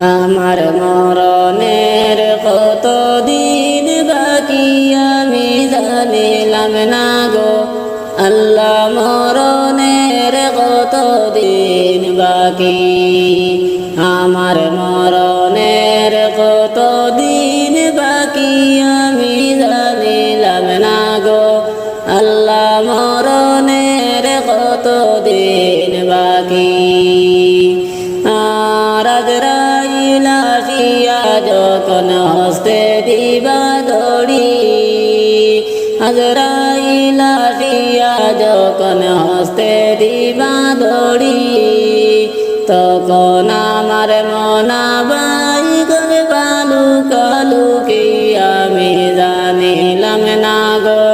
আমার মরণের কত দিন বাকি আমি জানিলাম না গো। আজরাইল আসিয়া যখন হস্তে দিবা ধরি তখন আমার মনা বাই গবে বালু কালু কি আমি জানিলাম না গো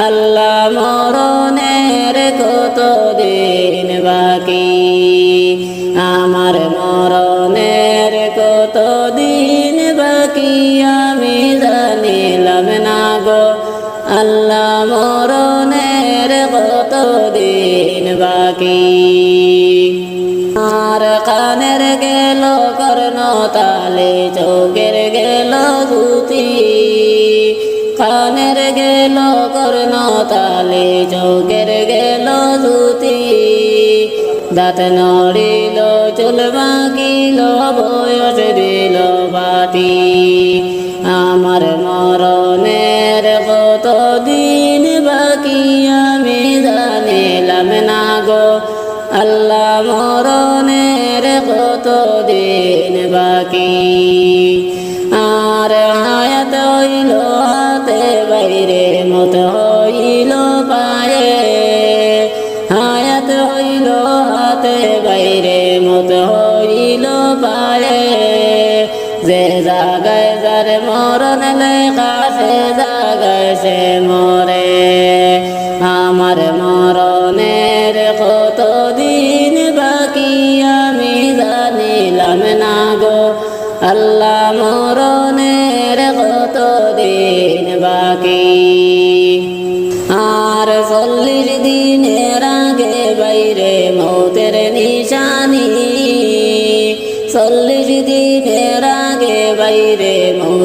আল্লাহ মরণের কত দিন বা তালে চোখের গেল ধুতি দাঁত নড়িল, চুল বাঁকিল, বয়স দিল বাতি আমার মরণের কত দিন বাকি আমি জানিলাম না গো। আল্লাহ মরণের কত দিন বাকি।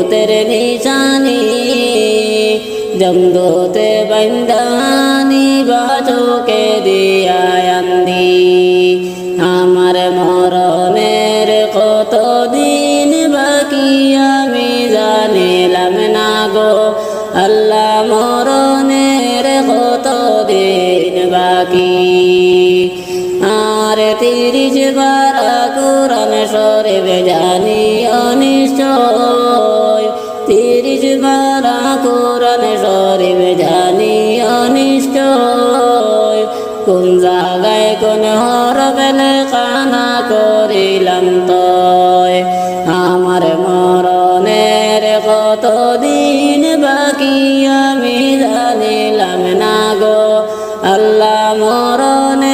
তের নিশানি জঙ্গতে বন্দানি বাজোকে দিয়ে আল্লাহ মরণ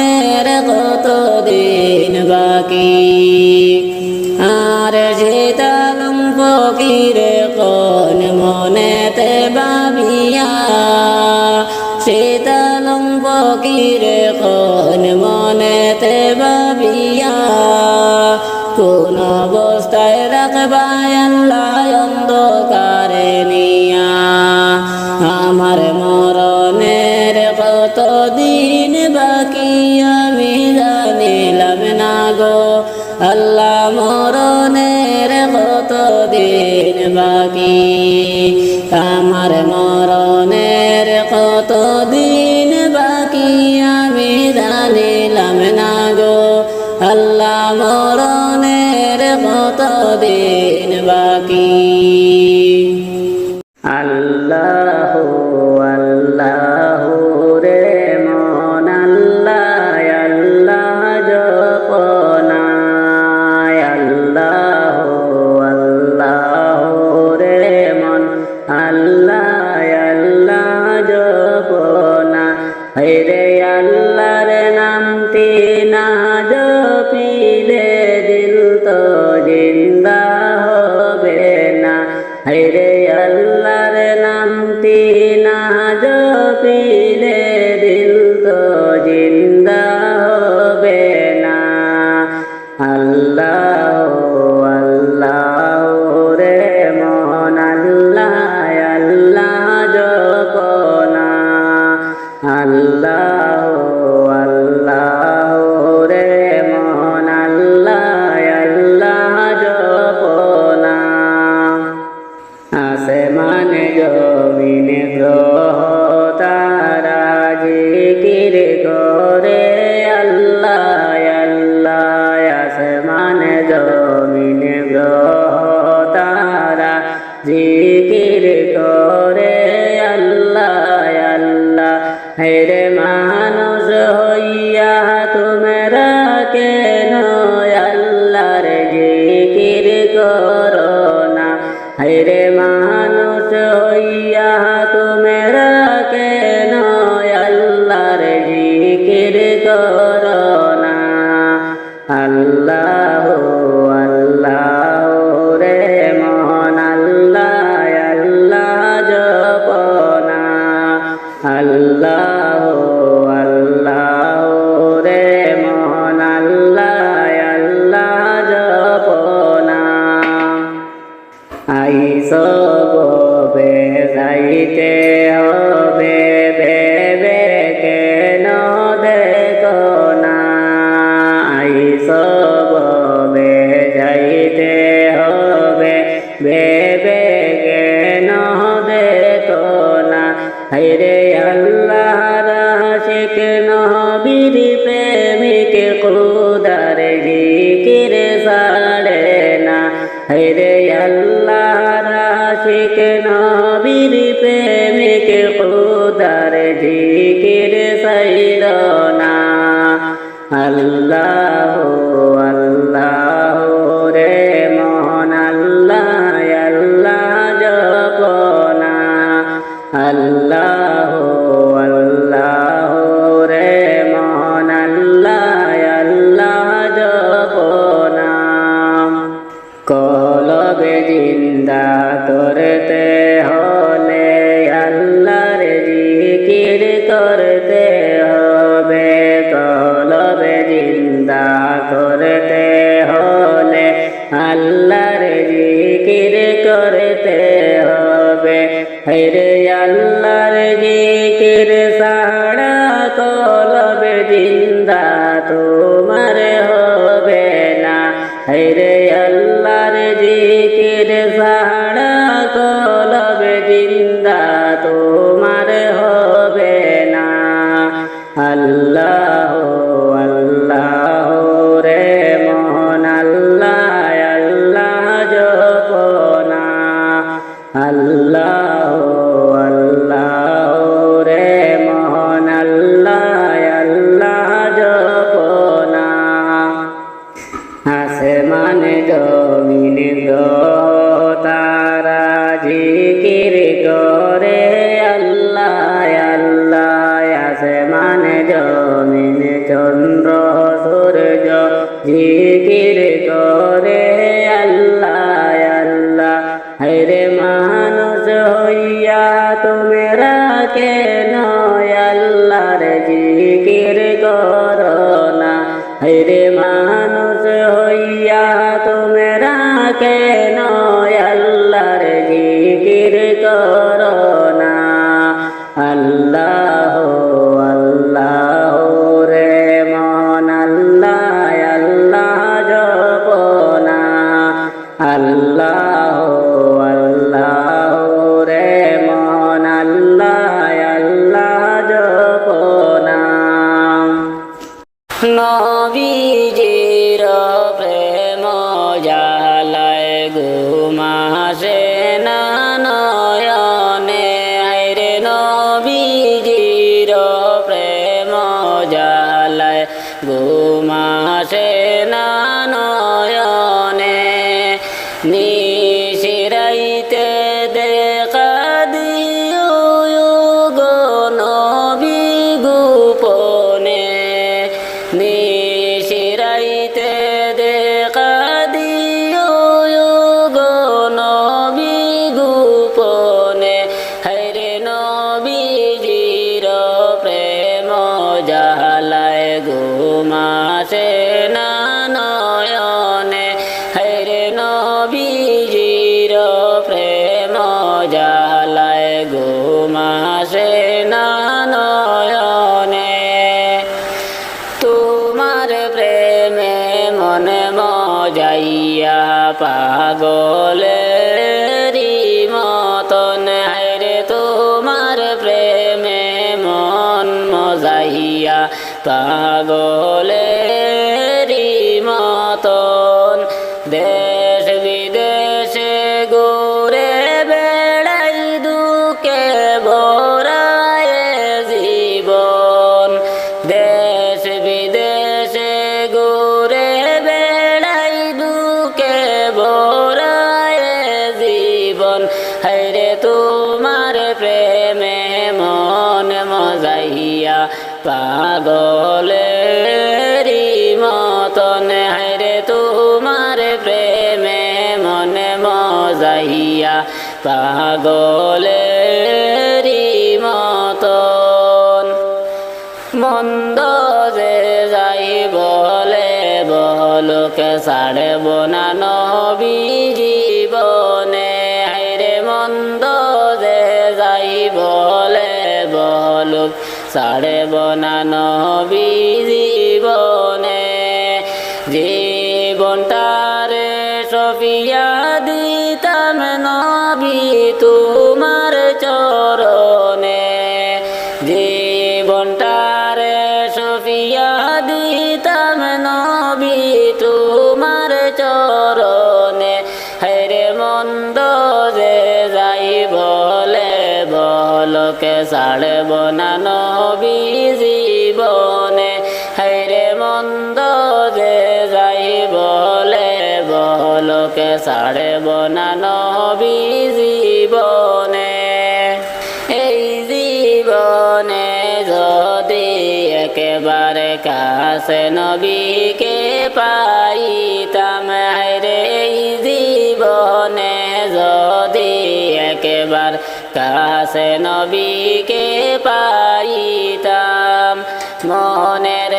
en el মুসাফিক নবীর প্রেম। তোমার প্রেমে মনে মজাইয়া পাগলে মতন। হাইরে তোমার প্রেমে মন মজাইয়া পাগল মজাইয়া পাগলেরি মতন। মন্দ যে যাই বলে বলকে ছাড়ব না নবী জীবনে। হাইরে মন্দ যে যাই বলে বলুক ছাড়ব না নবী তোমার চরণে। জীবনটারে সফিয়া দিতাম নবী, তোমার চরণে। হেরে মন্দ যে যাই বলে, বলকে ছাড়ব না নবী জীবনে। হেরে মন্দ যে যাই বলে, বলকে ছাড়ব না জীবনে, এই জীবনে যদি একেবারে কাছে নবীকে পাইতাম রে এই জীবনে যদি একেবার কাছে নবীকে পাইতাম, মনের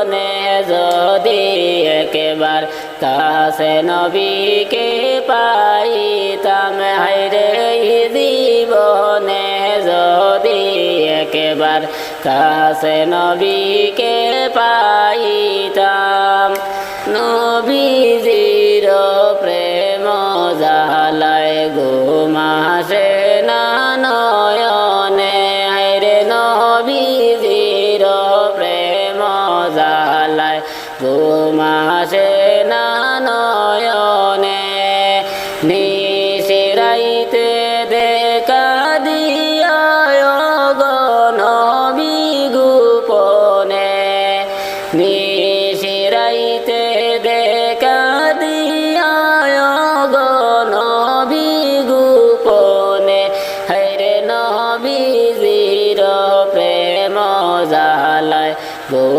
জীবনে যদি একেবার কাছে নবীকে পাইতাম এই জীবনে যদি একেবার কাছে নবীকে পাইতাম। নবীজির প্রেম জালায় ঘুমাসে না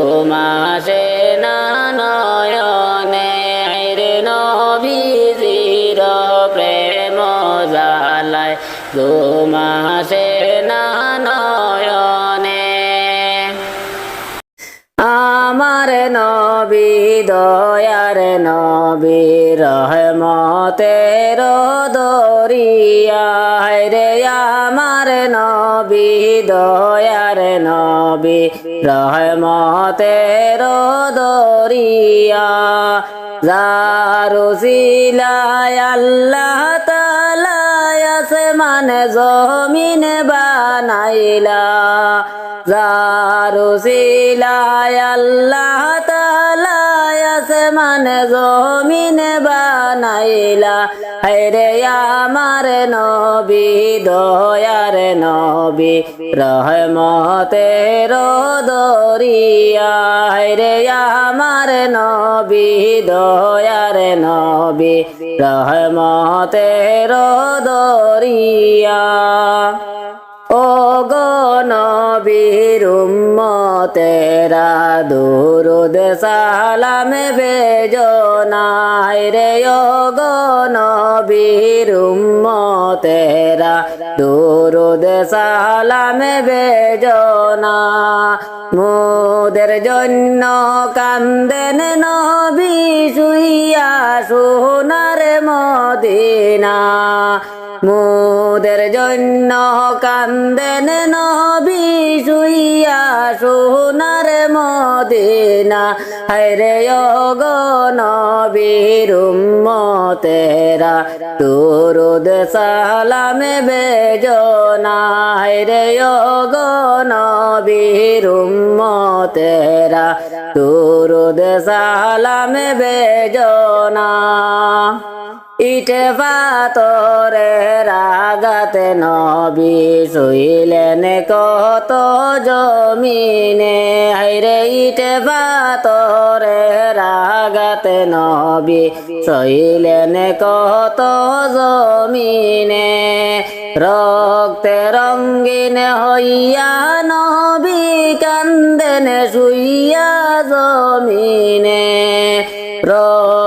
গোমাসে না নয়নে হরে নবীজির প্রেম জালায় গোমাসে না নয়নে আমার নবী দয়ার নবী রহমতের দরিয়া রে আমার নবী, দয়ার নবী, রহমতের দরিয়া। জারুসিলায় আল্লাহ তালায় আসমান জমিন বানাইলা। জারুসিলায় আল্লাহ তালায় আসমান জমিন বানাইলা। হেরে আমার নবী, দয়ার নবী রহমতের দরিয়া হেরে আমার নবী, দয়ার নবী রহমতের দরিয়া গনবীর তেরা দুরুদ সালাম বেজো নাই রে গনবীর তেরা দুরুদ সালাম বেজো না মোদের জন্য কান্দেন নবী, শুইয়া সোনার মদিনা। মোদের জন্য কান্দেন নবী শুইয়া সোনার মদিনা। হরে গো নবীর তেরা দুরুদ সালামে বেজনা। হরে গো নবীর তেরা দুরুদ সালামে বেজনা। ইটে পাতরে রাগাতে নবী শুইলেন কত জমিনে? হাইরে ইটে পাতরে রাগাতে নবী শুইলেন কত জমিনে? রক্তে রঙ্গিন হইয়া নবী কান্দেন শুইয়া জমিনে। রক্তে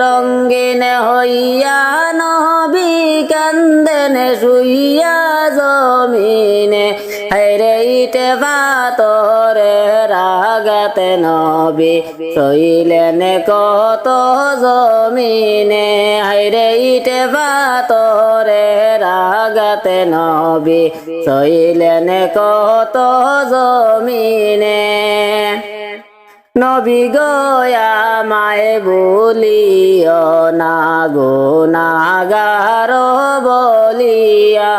রঙ্গিন হইয়া নবী কান্দেন শুইয়া জমিনে। হাইরে ইটে পাতরে রাগাতে নবী শৈলেন কত জমিনে। হাইরে ইটে পাতরে রাগাতে নবী শৈলেন কত জমিনে। নবী গয়া মায় বলিও না গো, নাগার বলিয়া।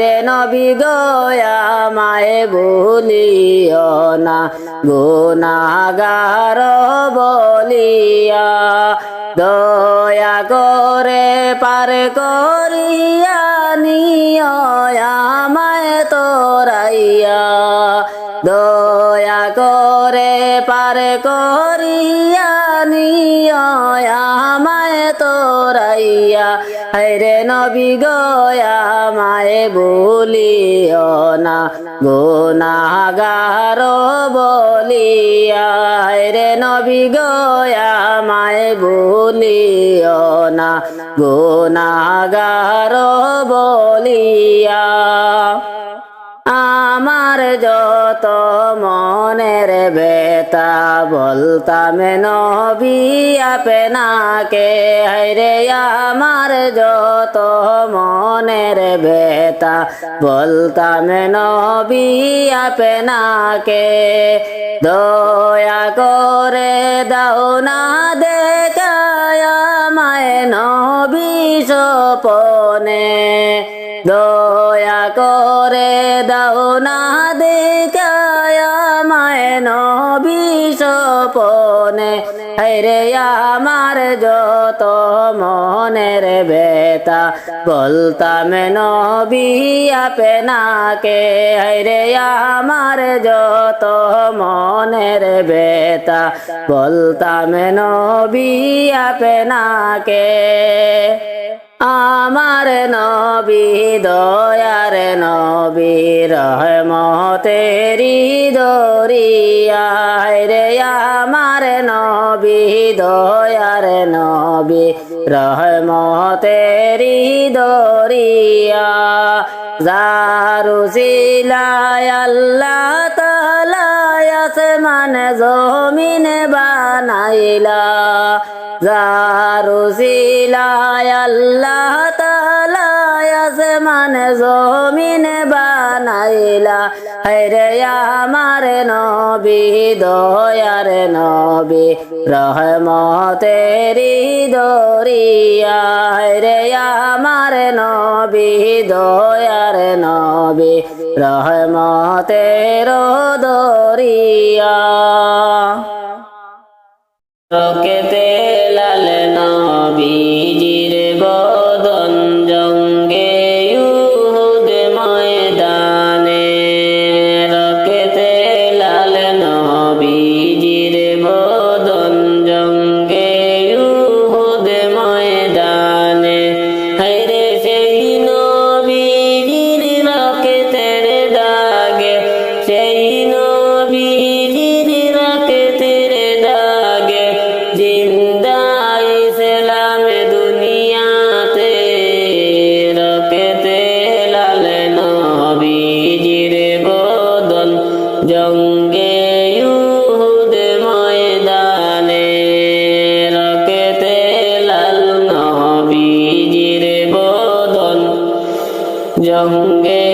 রে নবী গয়া মায় বলিও না গো, নাগার বলিয়া। দয়া করে পার করিয়া নিয় আমায় তোরাইয়া। দয়া পার করিয়া নিয়, আমায় তোরাইয়া। হরে নবী গয়া মায়ে বলিও না গুনাগার বলিয়া। হরে নবী গয়া মায়ে বলিও না গুনাগার বলিয়া। আমার যত মনের বেতা বলতাম, নবী আপনাকে হরে আমার যত মনের বেতা বলতাম, নবী আপনাকে। দয়া করে দাও না দেখায় মায় নবী সপনে দয়া করে দাও না দেখায় মায় নবী সপনে হরে আমার যত মনের বেতা বলতাম নবী আপনাকে। হরে আমার যত মনের বেতা বলতাম নবী আপনাকে। আমার নবী, দয়ার নবী রহমতেরি দরিয়া রে আমার নবী, দয়ার নবী রহমতেরি দরিয়া জারু সিলায় আল্লাহ তালায় আসমান, জমিন বানাইলা। জারু সিলায় আল্লাহ তালায় আসমান জমিন বানাইলা। হরে আমার নবী, দয়ার নবী, রহমতেরি দরিয়া। হরে আমার নবী, দয়ার নবী, রহমতের দরিয়া। লাল নবীজির জঙ্গে